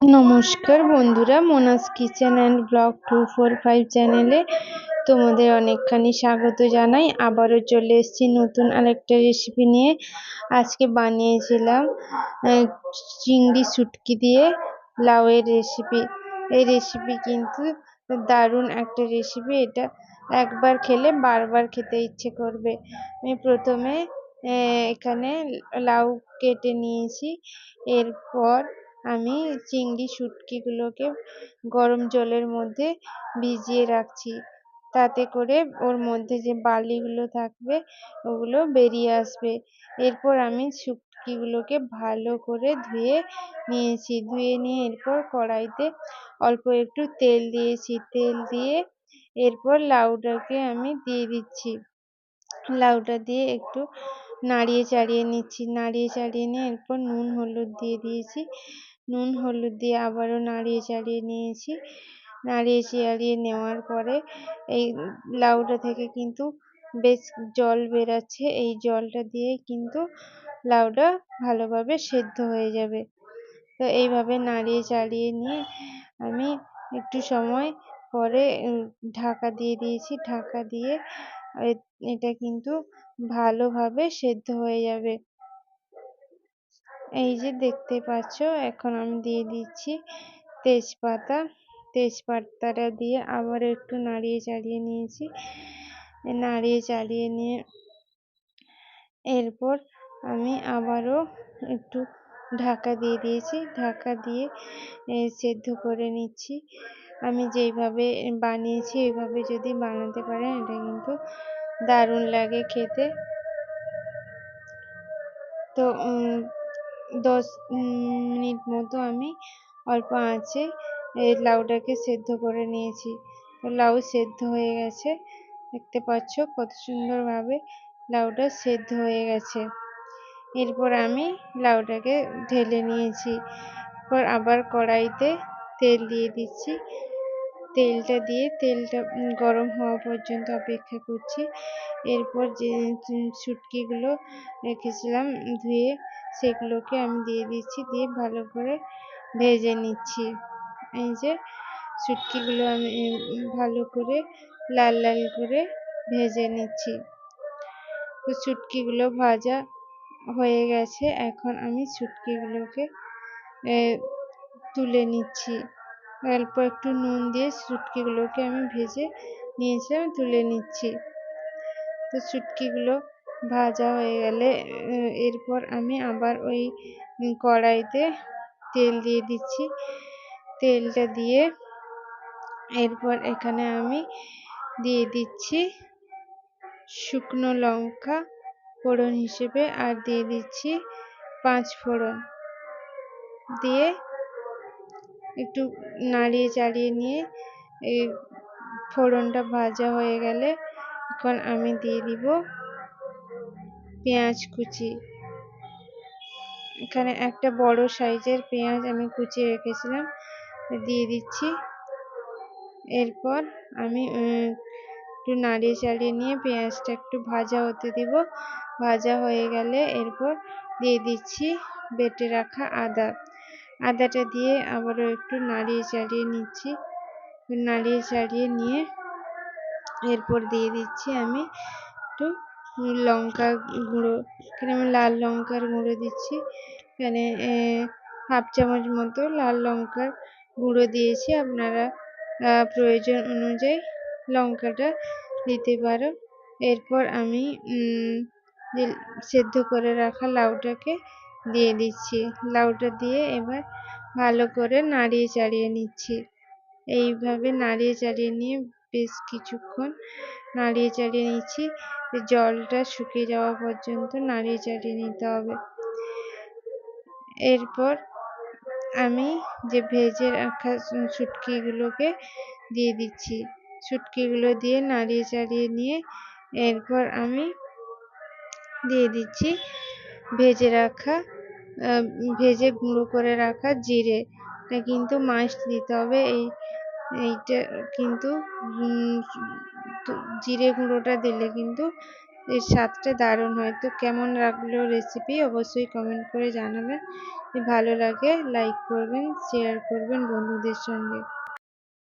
নমস্কার বন্ধুরা Mona's kitchen and blog two four five চ্যানেলে তোমাদের অনেকখানি স্বাগত জানাই। আবারও চলে এসেছি নতুন আরেকটা রেসিপি নিয়ে। আজকে বানিয়েছিলাম চিংড়ি শুটকি দিয়ে লাউয়ের রেসিপি এই রেসিপি কিন্তু দারুণ একটা রেসিপি এটা একবার খেলে বারবার খেতে ইচ্ছে করবে। আমি প্রথমে এখানে লাউ কেটে নিয়েছি। এরপর আমি চিংড়ি শুটকিগুলোকে গরম জলের মধ্যে ভিজিয়ে রাখছি। তাতে করে ওর মধ্যে যে বালিগুলো থাকবে, ওগুলো বেরিয়ে আসবে। এরপর আমি শুটকিগুলোকে ভালো করে ধুয়ে নিয়েছি। ধুয়ে নিয়ে এরপর কড়াইতে অল্প একটু তেল দিয়েছি। তেল দিয়ে এরপর লাউটাকে আমি দিয়ে দিচ্ছি। লাউটা দিয়ে একটু নাড়িয়ে চাড়িয়ে নিচ্ছি, নাড়িয়ে চাড়িয়ে নিয়ে এরপর নুন, হলুদ দিয়ে দিয়েছি। নুন, হলুদ দিয়ে আবারও নাড়িয়ে চাড়িয়ে নিয়েছি। নাড়িয়ে চাড়িয়ে নেওয়ার পরে এই লাউটা থেকে কিন্তু বেশ জল বেরাচ্ছে। এই জলটা দিয়ে কিন্তু লাউটা ভালোভাবে সেদ্ধ হয়ে যাবে। তো এইভাবে নাড়িয়ে চাড়িয়ে নিয়ে আমি একটু সময় পরে ঢাকা দিয়ে দিয়েছি। ঢাকা দিয়ে এটা কিন্তু ভালোভাবে সেদ্ধ হয়ে যাবে। এই যে দেখতে পাচ্ছ, এখন আমি দিয়ে দিচ্ছি তেজপাতা। তেজপাতাটা দিয়ে আবার একটু নাড়িয়ে চাড়িয়ে নিয়েছি। নাড়িয়ে চাড়িয়ে নিয়ে এরপর আমি আবারও একটু ঢাকা দিয়ে দিয়েছি। ঢাকা দিয়ে সেদ্ধ করে নিচ্ছি। আমি যেইভাবে বানিয়েছি, এইভাবে যদি বানাতে পারেন, এটা কিন্তু দারুণ লাগে খেতে। তো দশ মিনিট মতো আমি অল্প আঁচে এই লাউটাকে সেদ্ধ করে নিয়েছি। তো লাউ সেদ্ধ হয়ে গেছে। দেখতে পাচ্ছ কত সুন্দরভাবে লাউটা সেদ্ধ হয়ে গেছে। এরপর আমি লাউটাকে ঢেলে নিয়েছি। এরপর আবার কড়াইতে তেল দিয়ে দিচ্ছি। তেলটা দিয়ে তেলটা গরম হওয়া পর্যন্ত অপেক্ষা করছি। এরপর যে শুটকিগুলো রেখেছিলাম ধুয়ে সেগুলোকে আমি দিয়ে দিচ্ছি, দিয়ে ভালো করে ভেজে নিচ্ছি। এই যে শুটকিগুলো আমি ভালো করে লাল লাল করে ভেজে নিচ্ছি। তো শুটকিগুলো ভাজা হয়ে গেছে, এখন আমি শুটকিগুলোকে তুলে নিচ্ছি। অল্প একটু নুন দিয়ে শুটকিগুলোকে আমি ভেজে নিয়েছিলাম তুলে নিচ্ছি। তো শুটকিগুলো ভাজা হয়ে গেলে এরপর আমি আবার ওই কড়াইতে তেল দিয়ে দিচ্ছি। তেলটা দিয়ে এরপর এখানে আমি দিয়ে দিচ্ছি শুকনো লঙ্কা ফোড়ন হিসেবে, আর দিয়ে দিচ্ছি পাঁচ ফোড়ন। দিয়ে একটু নাড়িয়ে চাড়িয়ে নিয়ে এই ফোড়নটা ভাজা হয়ে গেলে এখন আমি দিয়ে দিব পেঁয়াজ কুচি। এখানে একটা বড় সাইজের পেঁয়াজ আমি কুচিয়ে রেখেছিলাম, দিয়ে দিচ্ছি। এরপর আমি একটু নাড়িয়ে চাড়িয়ে নিয়ে পেঁয়াজটা একটু ভাজা হতে দিব। ভাজা হয়ে গেলে এরপর দিয়ে দিচ্ছি বেটে রাখা আদা। আদাটা দিয়ে আবারও একটু নাড়িয়ে চাড়িয়ে নিচ্ছি। নাড়িয়ে চাড়িয়ে নিয়ে এরপর দিয়ে দিচ্ছি আমি একটু লঙ্কা গুঁড়ো। এখানে আমি লাল লঙ্কার গুঁড়ো দিচ্ছি। এখানে হাফ চামচ মতো লাল লঙ্কার গুঁড়ো দিয়েছি। আপনারা প্রয়োজন অনুযায়ী লঙ্কাটা দিতে পারো। এরপর আমি সেদ্ধ করে রাখা লাউটাকে দিয়ে দিচ্ছি। লাউটা দিয়ে এবার ভালো করে নাড়িয়ে চাড়িয়ে নিচ্ছি। এইভাবে নাড়িয়ে চাড়িয়ে নিয়ে বেশ কিছুক্ষণ নাড়িয়ে চাড়িয়ে নিচ্ছি। জলটা শুকিয়ে যাওয়া পর্যন্ত নাড়িয়ে চাড়িয়ে নিতে হবে। এরপর আমি যে ভেজে রাখা শুটকিগুলোকে দিয়ে দিচ্ছি। শুটকিগুলো দিয়ে নাড়িয়ে চাড়িয়ে নিয়ে এরপর আমি দিয়ে দিচ্ছি ভেজে রাখা ভেজে গুঁড়ো করে রাখা জিরে। এটা কিন্তু মাস্ট দিতে হবে। এই, এইটা কিন্তু জিরে গুঁড়োটা দিলে কিন্তু এর স্বাদটা দারুণ হয়। তো কেমন লাগল রেসিপি অবশ্যই কমেন্ট করে জানাবেন। ভালো লাগে লাইক করবেন শেয়ার করবেন বন্ধুদের সঙ্গে।